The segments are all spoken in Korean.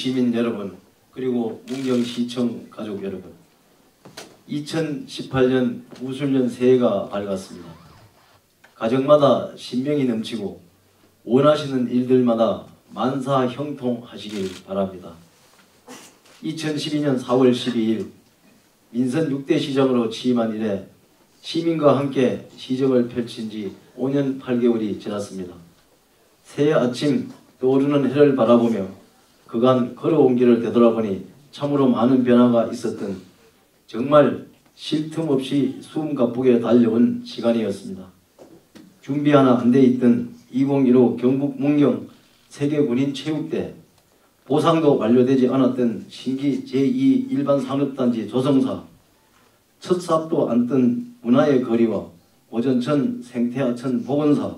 시민 여러분 그리고 문경시청 가족 여러분 2018년 무술년 새해가 밝았습니다. 가정마다 신명이 넘치고 원하시는 일들마다 만사 형통하시길 바랍니다. 2012년 4월 12일 민선 6대 시장으로 취임한 이래 시민과 함께 시정을 펼친 지 5년 8개월이 지났습니다. 새해 아침 떠오르는 해를 바라보며 그간 걸어온 길을 되돌아보니 참으로 많은 변화가 있었던 정말 쉴 틈 없이 숨 가쁘게 달려온 시간이었습니다. 준비 하나 안 돼 있던 2015 경북 문경 세계군인 체육대 보상도 완료되지 않았던 신기 제2 일반산업단지 조성사 첫 삽도 안 뜬 문화의 거리와 오전천 생태하천 보건사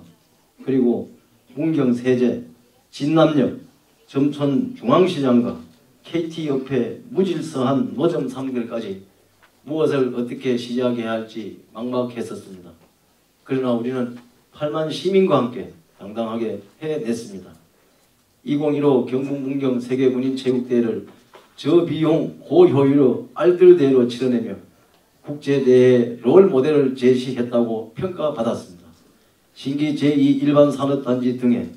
그리고 문경 세제 진남역 점촌 중앙시장과 KT협회 무질서한 노점 상들까지 무엇을 어떻게 시작해야 할지 막막했었습니다. 그러나 우리는 8만 시민과 함께 당당하게 해냈습니다. 2015 경북 문경 세계군인 체육대회를 저비용 고효율로 알뜰대회로 치러내며 국제대회 롤 모델을 제시했다고 평가받았습니다. 신기 제2 일반 산업단지 등에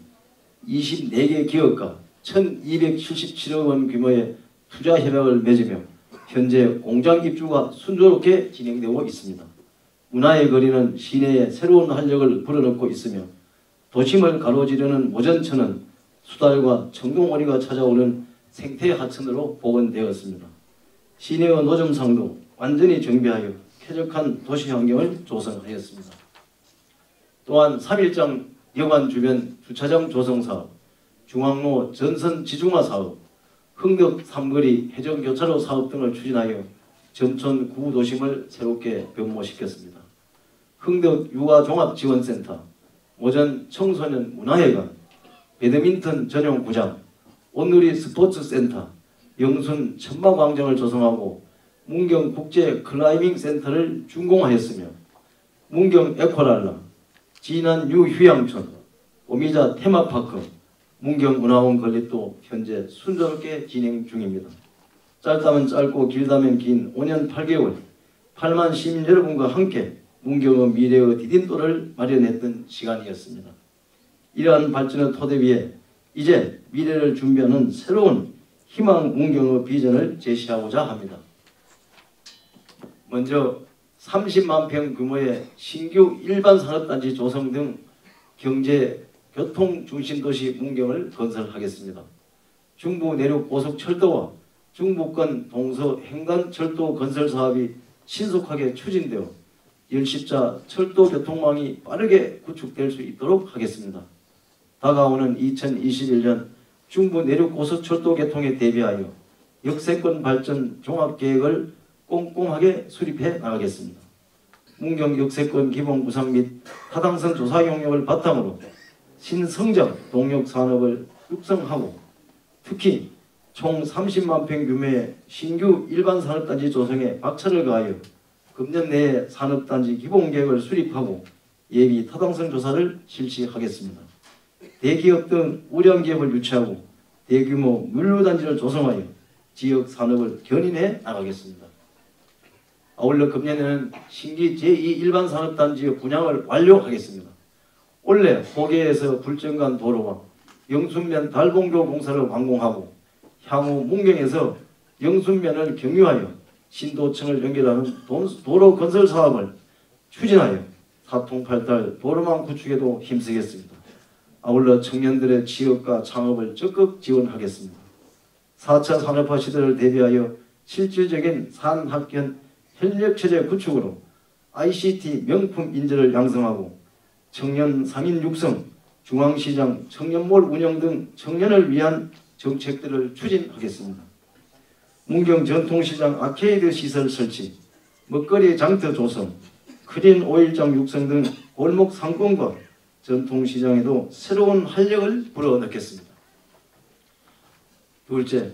24개 기업과 1277억 원 규모의 투자 협약을 맺으며 현재 공장 입주가 순조롭게 진행되고 있습니다. 문화의 거리는 시내에 새로운 활력을 불어넣고 있으며 도심을 가로지르는 모전천은 수달과 청동오리가 찾아오는 생태 하천으로 복원되었습니다. 시내의 노점상도 완전히 정비하여 쾌적한 도시 환경을 조성하였습니다. 또한 3일장 여관 주변 주차장 조성 사업, 중앙로 전선 지중화 사업, 흥덕 삼거리 해전 교차로 사업 등을 추진하여 점촌 구도심을 새롭게 변모시켰습니다. 흥덕 육아종합지원센터, 오전 청소년 문화회관, 배드민턴 전용 구장, 온누리 스포츠센터, 영순 천마광장을 조성하고 문경 국제 클라이밍 센터를 준공하였으며 문경 에코랄라, 진안 유휴양촌, 오미자 테마파크, 문경문화원 건립도 현재 순조롭게 진행 중입니다. 짧다면 짧고 길다면 긴 5년 8개월 8만 시민 여러분과 함께 문경의 미래의 디딤돌을 마련했던 시간이었습니다. 이러한 발전의 토대 위에 이제 미래를 준비하는 새로운 희망 문경의 비전을 제시하고자 합니다. 먼저 30만 평 규모의 신규 일반 산업단지 조성 등 경제 교통 중심 도시 문경을 건설하겠습니다. 중부 내륙 고속철도와 중부권 동서 행간 철도 건설 사업이 신속하게 추진되어 열십자 철도 교통망이 빠르게 구축될 수 있도록 하겠습니다. 다가오는 2021년 중부 내륙 고속철도 개통에 대비하여 역세권 발전 종합계획을 꼼꼼하게 수립해 나가겠습니다. 문경 역세권 기본 구상 및 타당성 조사 용역을 바탕으로 신성장 동력 산업을 육성하고 특히 총 30만 평 규모의 신규 일반 산업단지 조성에 박차를 가하여 금년 내에 산업단지 기본계획을 수립하고 예비 타당성 조사를 실시하겠습니다. 대기업 등 우량기업을 유치하고 대규모 물류단지를 조성하여 지역 산업을 견인해 나가겠습니다. 아울러 금년에는 신기 제2 일반 산업단지의 분양을 완료하겠습니다. 올해 호계에서 불정간 도로와 영순면 달봉교 공사를 완공하고 향후 문경에서 영순면을 경유하여 신도청을 연결하는 도로 건설 사업을 추진하여 사통팔달 도로망 구축에도 힘쓰겠습니다. 아울러 청년들의 취업과 창업을 적극 지원하겠습니다. 4차 산업화 시대를 대비하여 실질적인 산학견 현역체제 구축으로 ICT 명품 인재를 양성하고 청년 상인 육성, 중앙시장, 청년몰 운영 등 청년을 위한 정책들을 추진하겠습니다. 문경 전통시장 아케이드 시설 설치, 먹거리 장터 조성, 크린 오일장 육성 등 골목 상권과 전통시장에도 새로운 활력을 불어넣겠습니다. 둘째,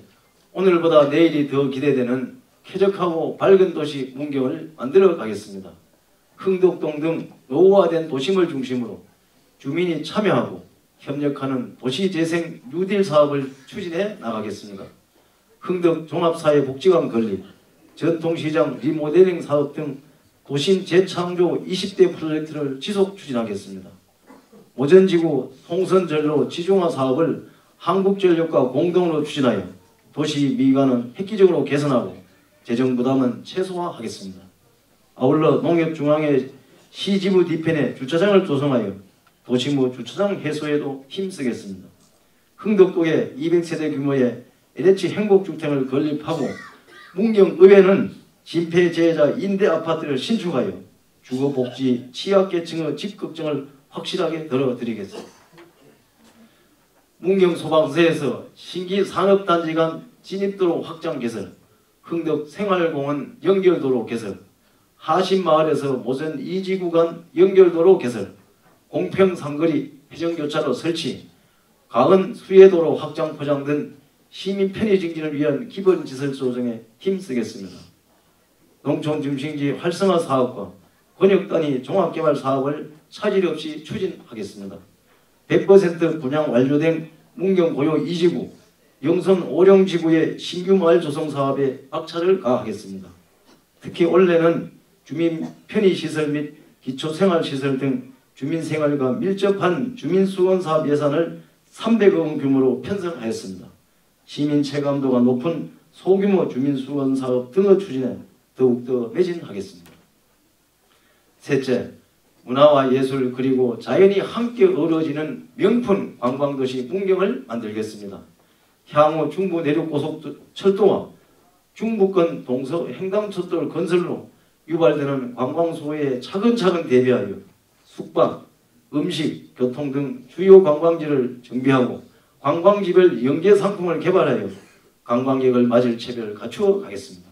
오늘보다 내일이 더 기대되는 쾌적하고 밝은 도시 문경을 만들어 가겠습니다. 흥덕동 등 노후화된 도심을 중심으로 주민이 참여하고 협력하는 도시재생 뉴딜 사업을 추진해 나가겠습니다. 흥덕 종합사회복지관 건립, 전통시장 리모델링 사업 등 도심 재창조 20대 프로젝트를 지속 추진하겠습니다. 오전지구 통선전로 지중화 사업을 한국전력과 공동으로 추진하여 도시 미관은 획기적으로 개선하고 재정 부담은 최소화하겠습니다. 아울러 농협중앙회 시지부 뒤편에 주차장을 조성하여 도시무 주차장 해소에도 힘쓰겠습니다. 흥덕동에 200세대 규모의 LH 행복주택을 건립하고 문경의회는 진폐재해자 임대아파트를 신축하여 주거복지 취약계층의 집 걱정을 확실하게 들어드리겠습니다. 문경소방서에서 신기 산업단지 간 진입도로 확장 개설, 흥덕 생활공원 연결도로 개설, 하신마을에서 모전 2지 구간 연결도로 개설, 공평상거리 회전교차로 설치, 가은 수해도로 확장 포장 등 시민 편의 증진을 위한 기본시설 조정에 힘쓰겠습니다. 농촌 중심지 활성화 사업과 권역단위 종합개발 사업을 차질 없이 추진하겠습니다. 100% 분양 완료된 문경 고요 2지구, 영선 오령지구의 신규 마을 조성 사업에 박차를 가하겠습니다. 특히 올해는 주민 편의시설 및 기초생활시설 등 주민생활과 밀접한 주민수건사업 예산을 300억 원 규모로 편성하였습니다. 시민 체감도가 높은 소규모 주민수건사업 등의 추진에 더욱더 매진하겠습니다. 셋째, 문화와 예술 그리고 자연이 함께 어우러지는 명품 관광도시 문경을 만들겠습니다. 향후 중부 내륙고속철도와 중부권 동서 횡단철도 건설로 유발되는 관광 수요에 차근차근 대비하여 숙박, 음식, 교통 등 주요 관광지를 정비하고 관광지별 연계 상품을 개발하여 관광객을 맞을 체계를 갖추어 가겠습니다.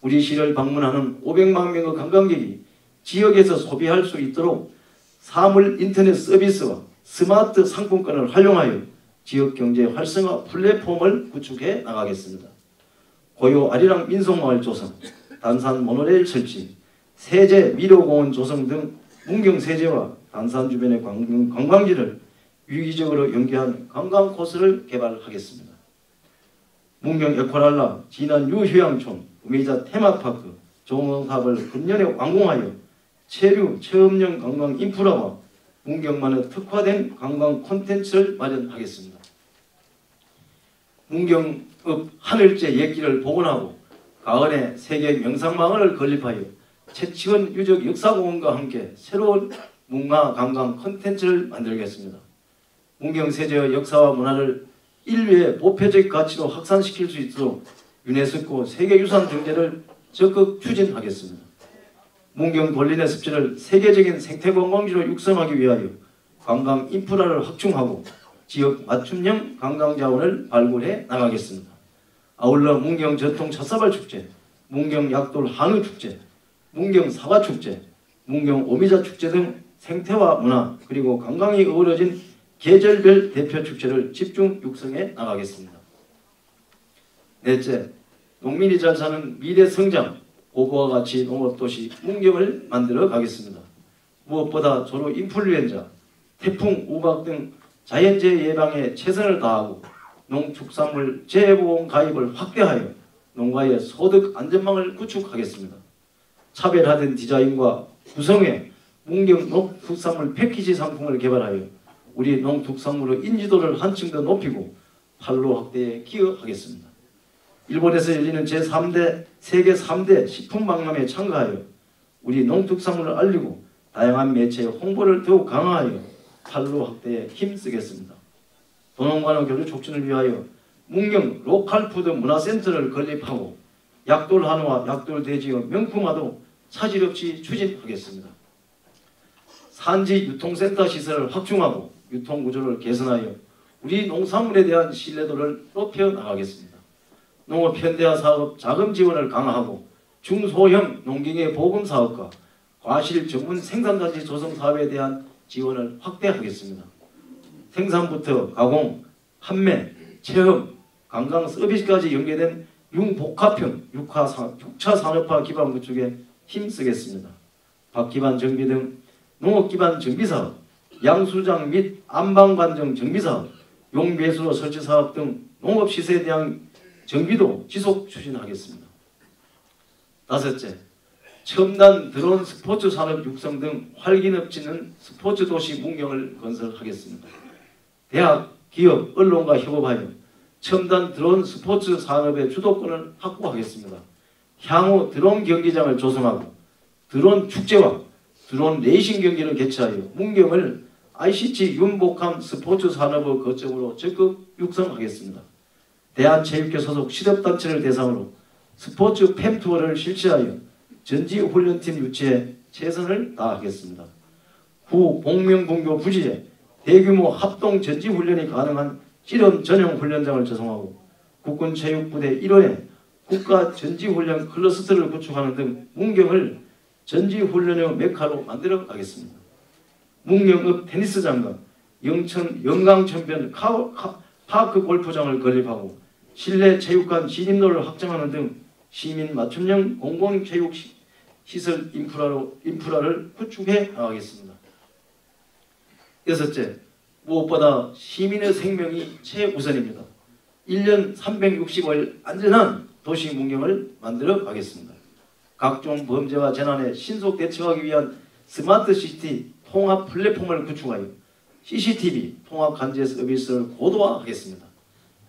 우리 시를 방문하는 500만 명의 관광객이 지역에서 소비할 수 있도록 사물 인터넷 서비스와 스마트 상품권을 활용하여 지역 경제 활성화 플랫폼을 구축해 나가겠습니다. 고요 아리랑 민속마을 조성, 단산 모노레일 설치, 세제 미로공원 조성 등 문경 세제와 단산 주변의 관광지를 유기적으로 연계한 관광 코스를 개발하겠습니다. 문경 에코랄라, 진안 유휴양촌, 우미자 테마파크, 종업사업을 금년에 완공하여 체류, 체험형 관광 인프라와 문경만의 특화된 관광 콘텐츠를 마련하겠습니다. 문경읍 하늘제 예기를 복원하고 가을에 세계 명상마을을 건립하여 채치원 유적 역사공원과 함께 새로운 문화 관광 콘텐츠를 만들겠습니다. 문경세제의 역사와 문화를 인류의 보편적 가치로 확산시킬 수 있도록 유네스코 세계유산 등재를 적극 추진하겠습니다. 문경 돌린의 습지를 세계적인 생태관광지로 육성하기 위하여 관광 인프라를 확충하고 지역 맞춤형 관광 자원을 발굴해 나가겠습니다. 아울러 문경 전통 찻사발 축제, 문경 약돌 한우 축제, 문경 사과 축제, 문경 오미자 축제 등 생태와 문화 그리고 관광이 어우러진 계절별 대표 축제를 집중 육성해 나가겠습니다. 넷째, 농민이 잘 사는 미래 성장, 고고와 같이 농업도시 문경을 만들어 가겠습니다. 무엇보다 조로 인플루엔자, 태풍, 우박 등 자연재해 예방에 최선을 다하고 농축산물 재보험 가입을 확대하여 농가의 소득 안전망을 구축하겠습니다. 차별화된 디자인과 구성의 문경 농축산물 패키지 상품을 개발하여 우리 농축산물의 인지도를 한층 더 높이고 판로 확대에 기여하겠습니다. 일본에서 열리는 제3대 세계 3대 식품박람회에 참가하여 우리 농특산물을 알리고 다양한 매체의 홍보를 더욱 강화하여 판로 확대에 힘쓰겠습니다. 도농관의 교류 촉진을 위하여 문경 로컬푸드 문화센터를 건립하고 약돌 한우와 약돌 돼지의 명품화도 차질 없이 추진하겠습니다. 산지 유통센터 시설을 확충하고 유통구조를 개선하여 우리 농산물에 대한 신뢰도를 높여 나가겠습니다. 농업 현대화 사업 자금 지원을 강화하고 중소형 농경의 보금 사업과 과실 전문 생산단지 조성 사업에 대한 지원을 확대하겠습니다. 생산부터 가공, 판매, 체험, 관광 서비스까지 연계된 융복합형 6차 산업화 기반 구축에 힘쓰겠습니다. 박 기반 정비 등 농업 기반 정비 사업, 양수장 및 안방관정 정비사업, 용배수로 설치사업 등 농업시설에 대한 정비도 지속 추진하겠습니다. 다섯째, 첨단 드론 스포츠 산업 육성 등 활기업 짓는 스포츠 도시 문경을 건설하겠습니다. 대학, 기업, 언론과 협업하여 첨단 드론 스포츠 산업의 주도권을 확보하겠습니다. 향후 드론 경기장을 조성하고 드론 축제와 드론 레이싱 경기를 개최하여 문경을 ICT 윤복함 스포츠 산업의 거점으로 적극 육성하겠습니다. 대한체육회 소속 실업단체를 대상으로 스포츠 팸투어를 실시하여 전지훈련팀 유치에 최선을 다하겠습니다. 후 복명분교 부지에 대규모 합동 전지훈련이 가능한 실험 전용 훈련장을 조성하고 국군체육부대 1호에 국가 전지훈련 클러스터를 구축하는 등 문경을 전지훈련의 메카로 만들어 가겠습니다. 문경읍 테니스장과 영천 영광천변 파크 골프장을 건립하고 실내 체육관 진입로를 확장하는 등 시민 맞춤형 공공체육 시설 인프라로, 인프라를 구축해 나가겠습니다. 여섯째, 무엇보다 시민의 생명이 최우선입니다. 1년 365일 안전한 도시 문경을 만들어 가겠습니다. 각종 범죄와 재난에 신속 대처하기 위한 스마트 시티 통합 플랫폼을 구축하여 CCTV 통합 관제 서비스를 고도화하겠습니다.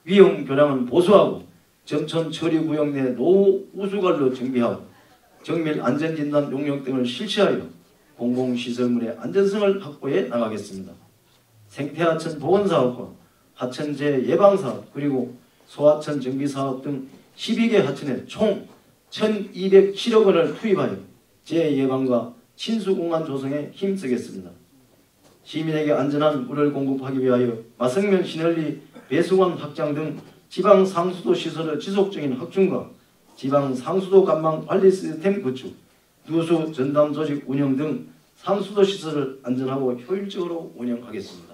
위험 교량은 보수하고 점천 처리 구역 내 노후 우수관로 정비하고 정밀 안전진단 용역 등을 실시하여 공공시설물의 안전성을 확보해 나가겠습니다. 생태하천 보건사업과 하천재 예방사업 그리고 소하천 정비사업 등 12개 하천에 총 1207억 원을 투입하여 재예방과 친수공간 조성에 힘쓰겠습니다. 시민에게 안전한 물을 공급하기 위하여 마성면 신현리 배수관 확장 등 지방 상수도 시설의 지속적인 확충과 지방 상수도 관망 관리 시스템 구축, 누수 전담 조직 운영 등 상수도 시설을 안전하고 효율적으로 운영하겠습니다.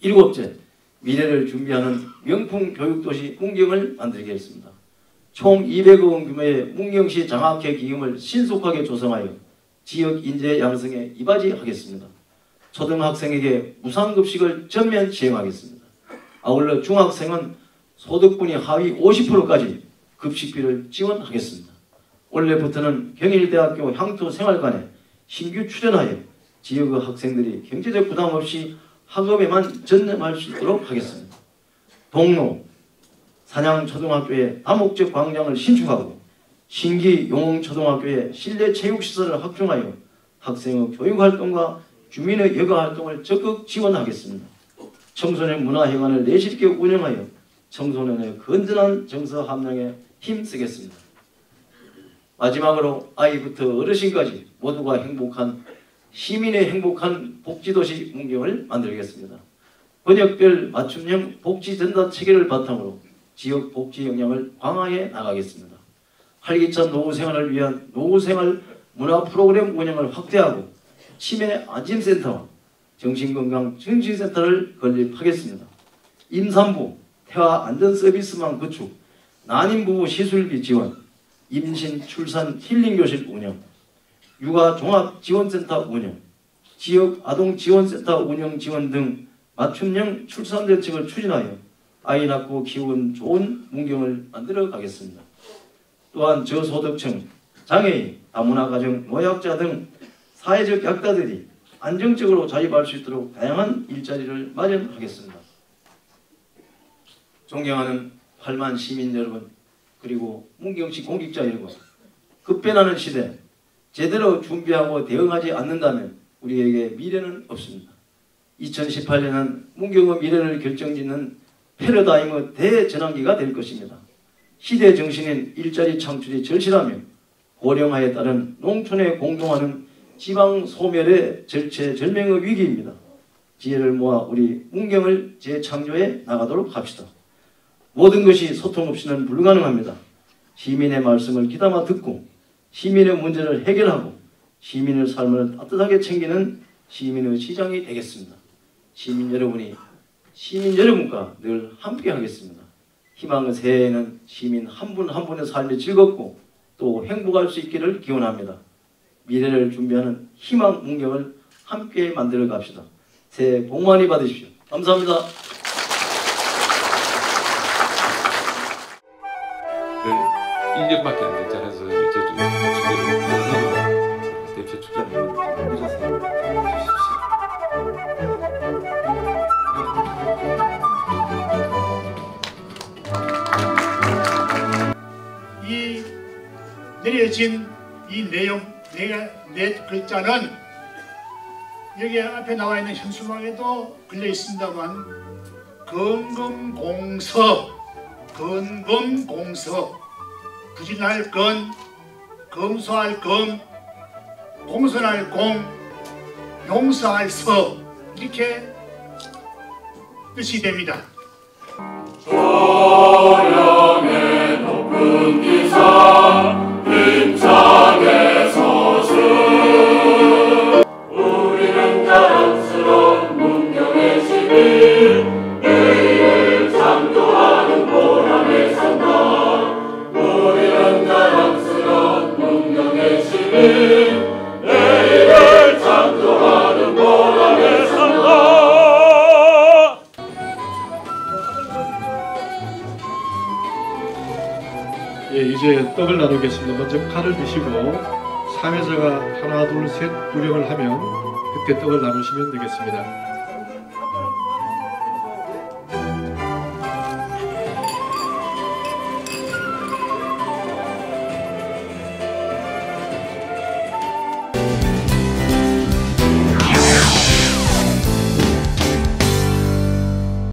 일곱째, 미래를 준비하는 명품 교육도시 문경을 만들겠습니다. 총 200억 원 규모의 문경시 장학회 기금을 신속하게 조성하여 지역 인재 양성에 이바지하겠습니다. 초등학생에게 무상급식을 전면 시행하겠습니다. 아울러 중학생은 소득분이 하위 50%까지 급식비를 지원하겠습니다. 올해부터는 경일대학교 향토생활관에 신규 출연하여 지역의 학생들이 경제적 부담 없이 학업에만 전념할 수 있도록 하겠습니다. 동로 산양초등학교에 다목적 광장을 신축하고 신기 용홍초등학교에 실내 체육시설을 확충하여 학생의 교육활동과 주민의 여가활동을 적극 지원하겠습니다. 청소년 문화회관을 내실 있게 운영하여 청소년의 건전한 정서 함량에 힘쓰겠습니다. 마지막으로 아이부터 어르신까지 모두가 행복한 시민의 행복한 복지도시 문경을 만들겠습니다. 번역별 맞춤형 복지 전달 체계를 바탕으로 지역 복지 역량을 강화해 나가겠습니다. 활기찬 노후 생활을 위한 노후 생활 문화 프로그램 운영을 확대하고 치매 안심센터와 정신건강 정신센터를 건립하겠습니다. 임산부 태아 안전 서비스망 구축, 난임부부 시술비 지원, 임신 출산 힐링교실 운영, 육아 종합 지원센터 운영, 지역 아동 지원센터 운영 지원 등 맞춤형 출산 정책을 추진하여 아이 낳고 키운 좋은 문경을 만들어 가겠습니다. 또한 저소득층, 장애인, 다문화 가정, 노약자 등 사회적 약자들이 안정적으로 자립할 수 있도록 다양한 일자리를 마련하겠습니다. 존경하는 8만 시민 여러분 그리고 문경시 공직자 여러분 급변하는 시대 제대로 준비하고 대응하지 않는다면 우리에게 미래는 없습니다. 2018년은 문경의 미래를 결정짓는 패러다임의 대전환기가 될 것입니다. 시대 정신인 일자리 창출이 절실하며 고령화에 따른 농촌에 공동하는 지방 소멸의 절체절명의 위기입니다. 지혜를 모아 우리 문경을 재창조해 나가도록 합시다. 모든 것이 소통 없이는 불가능합니다. 시민의 말씀을 귀담아 듣고 시민의 문제를 해결하고 시민의 삶을 따뜻하게 챙기는 시민의 시장이 되겠습니다. 시민 여러분이 시민 여러분과 늘 함께 하겠습니다. 희망의 새해에는 시민 한 분한 분의 삶이 즐겁고 또 행복할 수 있기를 기원합니다. 미래를 준비하는 희망 문경을 함께 만들어 갑시다. 새해 복 많이 받으십시오. 감사합니다. 1년밖에 안 됐잖아요. 그래서 이제 좀 축제를 대표 축제를 해주세요. 이 내려진 이 내용 네, 네 글자는 여기 앞에 나와 있는 현수막에도 걸려 있습니다만 건금공서 건금공서. 부진할 건 검소할 검 공선할 공 용서할 서. 이렇게 뜻이 됩니다. 예, 이제 떡을 나누겠습니다. 먼저 칼을 드시고 사회자가 하나 둘 셋 구령을 하면 그때 떡을 나누시면 되겠습니다.